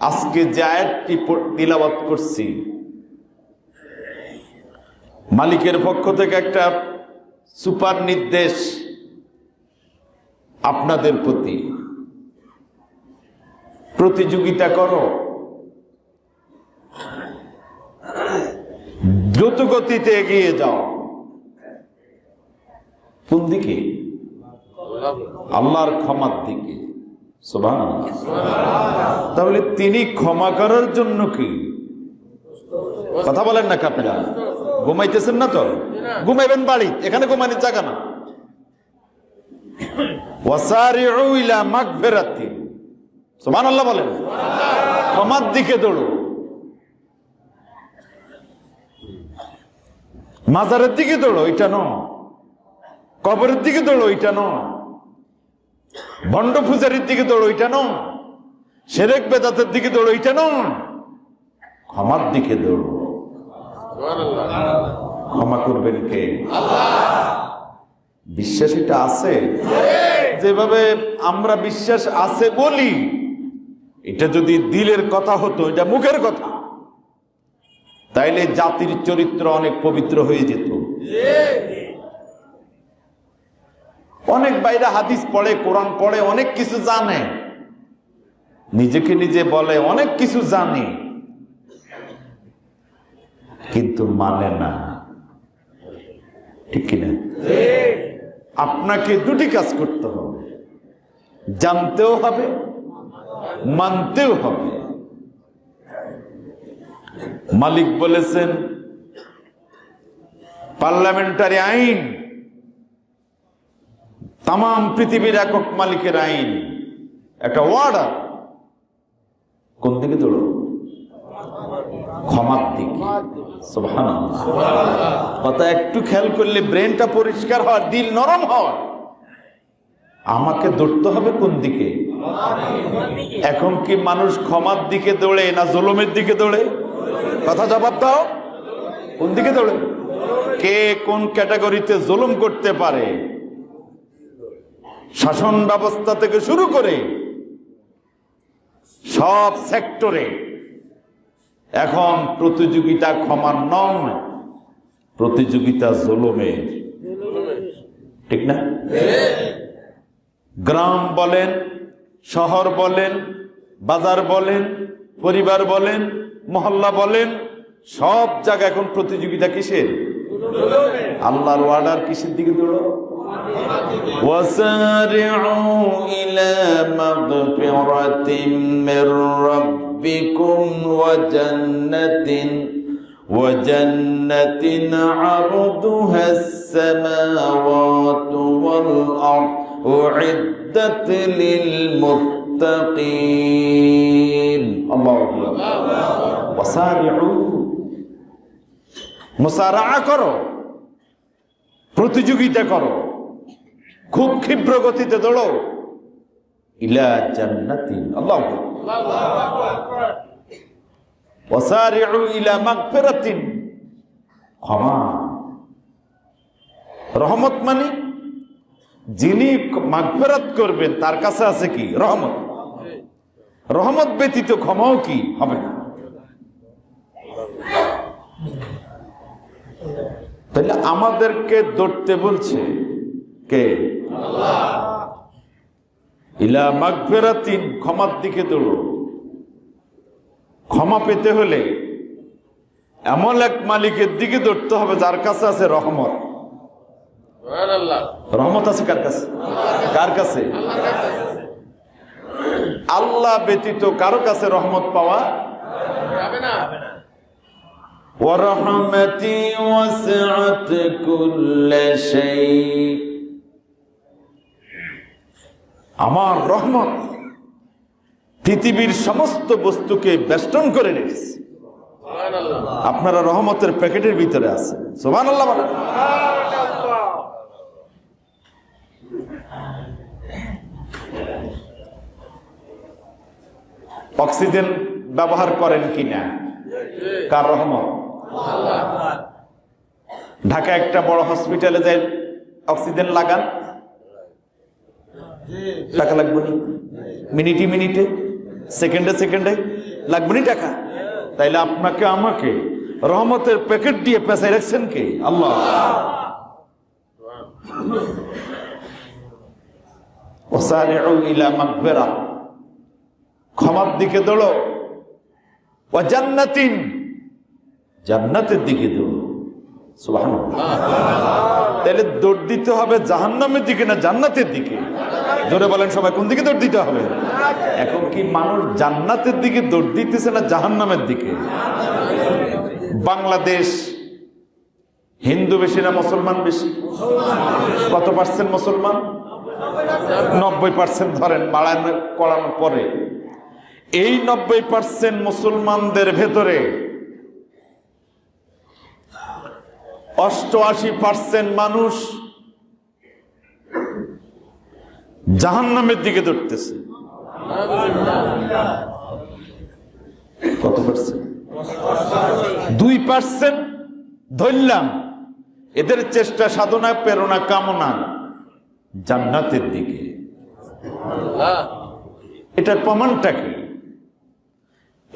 আজকে যে আয়াতটি তিলাবাত করছি, মালিকের পক্ষ থেকে একটা সুপার নির্দেশ আপনাদের প্রতি। প্রতিযোগিতা করো। দ্রুত গতিতে এগিয়ে যাও। কোন দিকে? আল্লাহর ক্ষমার দিকে। তাহলে তিনি ক্ষমা করার জন্য কি? কথা বলেন না আপনারা ঘুমাইতেছেন না তো? ঘুমাইবেন বাড়ি এখানে ঘুমানোর জায়গা না। সুবহানাল্লাহ বলেন। ক্ষমার দিকে দৌড়ো। মাজারের দিকে দৌড়ো এটা নয়। কবরের দিকে দৌড়ো এটা নয়। ভণ্ড পূজারির দিকে দৌড় ওইটা নয়। সেরেক বেদাতের দিকে দৌড় ওইটা নয়। ক্ষমার দিকে দৌড়। ক্ষমা করবেন কে? বিশ্বাস এটা আছে? যেভাবে আমরা বিশ্বাস আছে বলি, এটা যদি দিলের কথা হতো, এটা মুখের কথা। তাইলে জাতির চরিত্র অনেক পবিত্র হয়ে যেত। অনেক বাইরে হাদিস পড়ে, কোরআন পড়ে, অনেক কিছু জানে। নিজেকে নিজে বলে, অনেক কিছু জানে। কিন্তু মানে না। ঠিক কিনা? আপনাকে দুটি কাজ করতে হবে। জানতেও হবে, মানতেও হবে। মালিক বলেছেন, পার্লামেন্টারি আইন তাম পৃথিবীর একক মালিকের আইন। একটা ওয়ার্ডার কোন দিকে দৌড়ো ক্ষমার দিকে। কথা একটু খেয়াল করলে ব্রেনটা পরিষ্কার হওয়ার, দিল নরম হওয়ার। আমাকে দৌড়তে হবে কোন দিকে? এখন কি মানুষ ক্ষমার দিকে দৌড়ে না জুলুমের দিকে দৌড়ে? কথা জবাব দাও। কোন দিকে দৌড়ে? কে কোন ক্যাটাগরিতে জুলুম করতে পারে? শাসন ব্যবস্থা থেকে শুরু করে সব সেক্টরে এখন প্রতিযোগিতা ক্ষমার নয়, প্রতিযোগিতা জুলুমের। ঠিক না? গ্রাম বলেন, শহর বলেন, বাজার বলেন, পরিবার বলেন, মহল্লা বলেন, সব জায়গা এখন প্রতিযোগিতা কিসের? আল্লাহর ওয়ার্ডার কিসের দিকে দৌড়ো وسارعوا إلى مغفرة من ربكم وجنة وجنة عرضها السماوات والأرض أعدت للمتقين الله أكبر وسارعوا মুসারাআ করো প্রতিযোগিতা করো খুব ক্ষিপ্র গতিতে দৌড়ো। ইলা জান্নাতিন। আল্লাহ ওয়াসারিউ ইলা মাগফিরাতিন। ক্ষমা। রহমত মানে যিনি মাগফিরাত করবেন, তার কাছে আছে কি? রহমত। রহমত ব্যতীত ক্ষমাও কি? হবে না। তাহলে আমাদেরকে দৌড়তে বলছে কে? ইলা মাগফিরাতিন ক্ষমার দিকে দৌড়ো ক্ষমা পেতে হলে এমন এক মালিকের দিকে দৌড়তে হবে যার কাছে আছে রহমত রহমত আছে কার কাছে কার কাছে আল্লাহ ব্যতীত কারো কাছে রহমত পাওয়া ورحمتي وسعت كل شيء আমার রহমত পৃথিবীর সমস্ত বস্তুকে বেষ্টন করে রেখেছে। আপনারা রহমতের প্যাকেটের ভিতরে আছে সোমান অক্সিজেন ব্যবহার করেন কিনা? কার রহমত? ঢাকা একটা বড় হসপিটালে যাই অক্সিজেন লাগান। টাকা লাগবে না? মিনিটে মিনিটে, সেকেন্ডে সেকেন্ডে। লাগবে নি টাকা? তাইলে আপনাকে, আমাকে রহমতের প্যাকেট দিয়ে পেঁচাই রাখছেন কে? আল্লাহ। ক্ষমার দিকে দৌড়ো। জান্নাতের দিকে দৌড়ো। তাহলে দৌড় দিতে হবে জাহান্নামের দিকে না জান্নাতের দিকে? জোরে বলেন সবাই কোন দিকে দৌড় দিতে হবে? এখন কি মানুষ জান্নাতের দিকে দৌড় দিতেছে না জাহান্নামের দিকে? বাংলাদেশ হিন্দু বেশি না মুসলমান বেশি? কত পার্সেন্ট মুসলমান? নব্বই পার্সেন্ট ধরেন বাড়ানো করানোর পরে। এই নব্বই পার্সেন্ট মুসলমানদের ভেতরে অষ্টআশি পার্সেন্ট মানুষ জাহান্নামের দিকে দৌড়তেছে। কত দুই পার্সেন্ট ধরলাম। এদের চেষ্টা, সাধনা, প্রেরণা, কামনা জান্নাতের দিকে। এটার প্রমাণটা কি?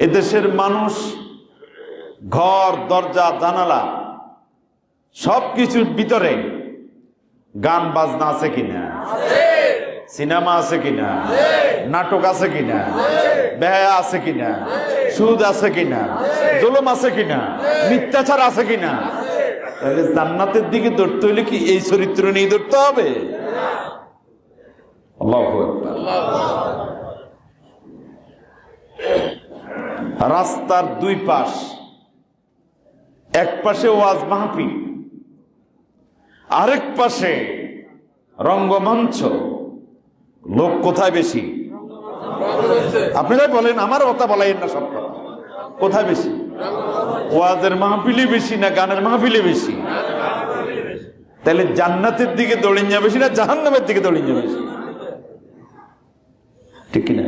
এদেশের মানুষ ঘর, দরজা, জানালা সব কিছুর ভিতরে গান, বাজনা আছে কিনা? সিনেমা আছে কিনা? নাটক আছে কিনা? ব্যয় আছে কিনা? সুদ আছে কিনা? জুলুম আছে কিনা? মিথ্যাচার আছে কিনা? তাহলে জান্নাতের দিকে দৌড়তে হইলে কি এই চরিত্র নিয়ে দৌড়তে হবে? রাস্তার দুই পাশ, এক পাশে ওয়াজ মাহফিল আরেক পাশে রঙ্গমঞ্চ। লোক কোথায় বেশি? আপনারা বলেন, আমার কথা বলাই না সব কথা। কোথায় বেশি? ওয়াজের মাহফিলে বেশি না গানের মাহফিলে বেশি? তাহলে জান্নাতের দিকে দৌড়িয়ে যাবে বেশি না জাহান্নামের দিকে দৌড়িয়ে যাবে বেশি? ঠিক কিনা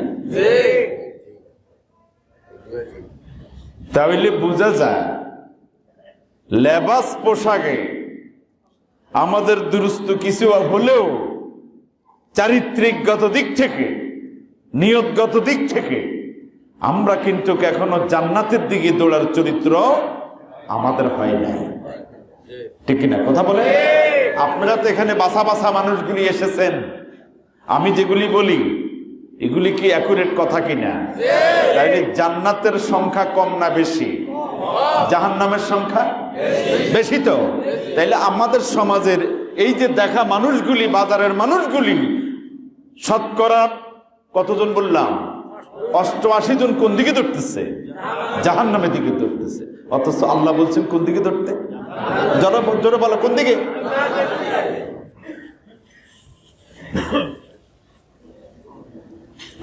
তাহলে বোঝা যায়, লেবাস পোশাকে আমাদের দুরুস্ত কিছু হলেও চারিত্রিকগত দিক থেকে, নিয়তগত দিক থেকে, আমরা কিন্তু এখনও জান্নাতের দিকে দৌড়ার চরিত্র আমাদের হয় নাই। ঠিক কিনা কথা বলে? আপনারা তো এখানে বাসা বাসা মানুষগুলি এসেছেন। আমি যেগুলি বলি, এগুলি কি অ্যাকুরেট কথা কিনা? তাইলে জান্নাতের সংখ্যা কম না বেশি? জাহান্নামের সংখ্যা? বেশি তো? তাইলে আমাদের সমাজের এই যে দেখা মানুষগুলি, বাজারের মানুষগুলি, শতকরা কতজন বললাম? অষ্টআশি জন কোন দিকে ধরতেছে জাহান নামের দিকে ধরতেছে অথচ আল্লাহ বলছেন, কোন দিকে ধরতে জোরে জোরে বলো, কোন দিকে?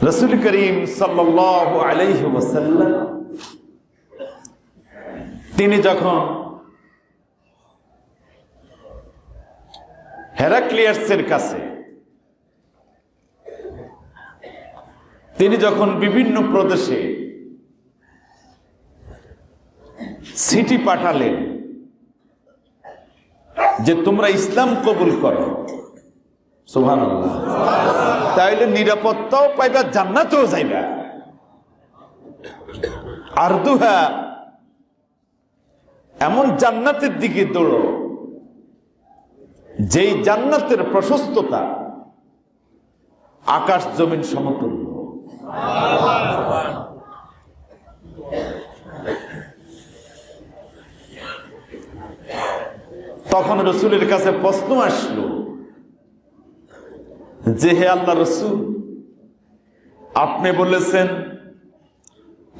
রসুল করিম সাল্লাহ আলাইহি তিনি যখন হেরাক্লিয়াসের কাছে। তিনি যখন বিভিন্ন প্রদেশে সিটি পাঠালেন যে তোমরা ইসলাম কবুল করো সোহান তাইলে নিরাপত্তাও পাইবা, জান্নাতেও যাইবা। আর দুহা এমন জান্নাতের দিকে দৌড়ো যেই জান্নাতের প্রশস্ততা আকাশ জমিন সমতুল্য। তখন রসুলের কাছে প্রশ্ন আসলো, যে হে আল্লাহ রসুল, আপনি বলেছেন,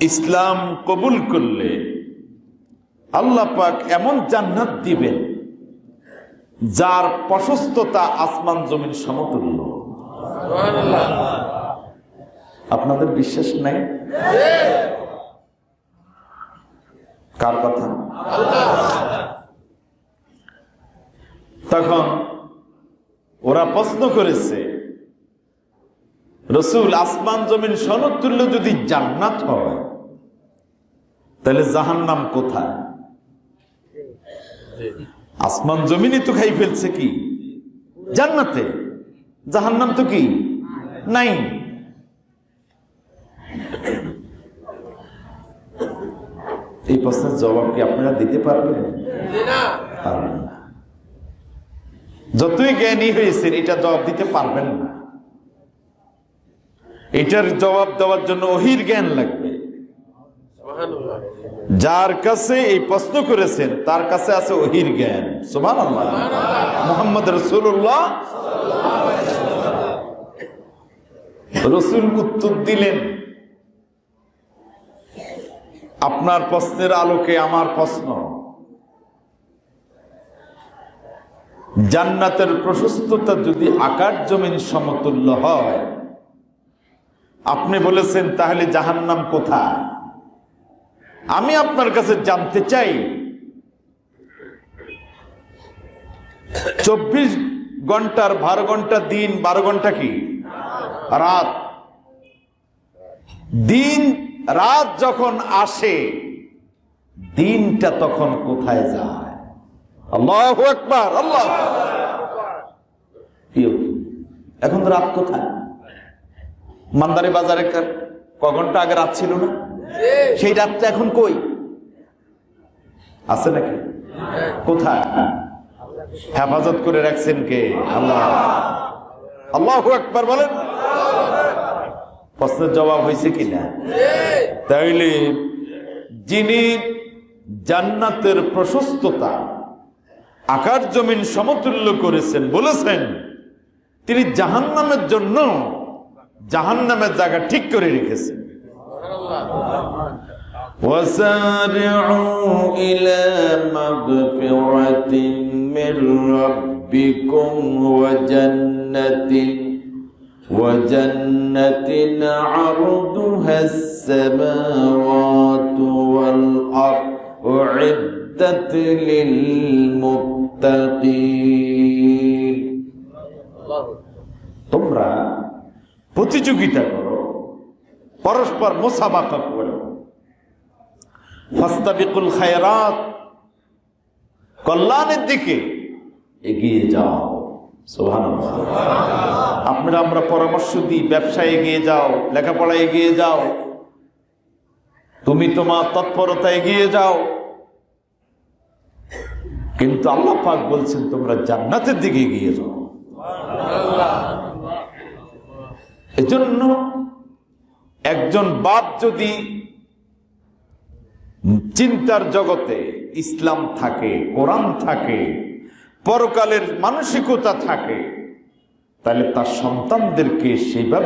ইসলাম কবুল করলে আল্লাহ পাক এমন জান্নাত দিবেন যার প্রশস্ততা আসমান জমিন সমতুল্য। আপনাদের বিশ্বাস নাই? কার কথা? তখন ওরা প্রশ্ন করেছে, রসুল, আসমান জমিন সমতুল্য যদি জান্নাত হয়, তাহলে জাহান্নাম কোথায়? আসমান জমিনই তো খাই ফেলছে কি? জান্নাতে? জাহান্নাম তো কি? নাই। এই প্রশ্নের জবাব কি আপনারা দিতে পারবেন? যতই জ্ঞানী হয়েছেন, এটা জবাব দিতে পারবেন না। এটার জবাব দেওয়ার জন্য অহির জ্ঞান লাগবে। যার কাছে এই প্রশ্ন করেছেন, তার কাছে আছে অহির জ্ঞান। সুমান মোহাম্মদ রসুল্লাহ রসুল উত্তর দিলেন, আপনার প্রশ্নের আলোকে আমার প্রশ্ন। জান্নাতের প্রশস্ততা যদি আকার জমিন সমতুল্য হয়, আপনি বলেছেন, তাহলে জাহান্নাম কোথায়? আমি আপনার কাছে জানতে চাই, চব্বিশ ঘণ্টার বারো ঘণ্টা দিন, বারো ঘণ্টা কি? রাত। দিন, রাত যখন আসে, দিনটা তখন কোথায় যায়? আল্লাহ? এখন রাত কোথায়? মান্দারি বাজারে ক ঘণ্টা আগে রাত ছিল না? সেই রাতটা এখন কই? আছে নাকি? কোথায়? হেফাজত করে রাখছেন কে? আল্লাহ। আল্লাহ একবার বলেন। প্রশ্নের জবাব হয়েছে কিনা? তাইলে যিনি জান্নাতের প্রশস্ততা, আকার জমিন সমতুল্য করেছেন বলেছেন, তিনি জাহান্নামের জন্য জাহান্নামের জায়গা ঠিক করে রেখেছেন। وسارعوا إلى مغفرة من ربكم وجنة وجنة عرضها السماوات والأرض أعدت للمتقين তোমরা প্রতিযোগিতা করো পরস্পর মোসাবাকা করো। ফাস্তাবিকুল খায়রাত কল্যাণের দিকে এগিয়ে যাও। সুবহানাল্লাহ। আপনারা আমরা পরামর্শ দিই ব্যবসায় এগিয়ে যাও লেখাপড়া এগিয়ে যাও। তুমি তোমার তৎপরতা এগিয়ে যাও। কিন্তু আল্লাহ পাক বলছেন তোমরা জান্নাতের দিকে এগিয়ে যাও। এজন্য একজন বাপ যদি চিন্তার জগতে ইসলাম থাকে, কোরআন থাকে, পরকালের মানসিকতা থাকে, তাহলে তার সন্তানদেরকে সেইভাবে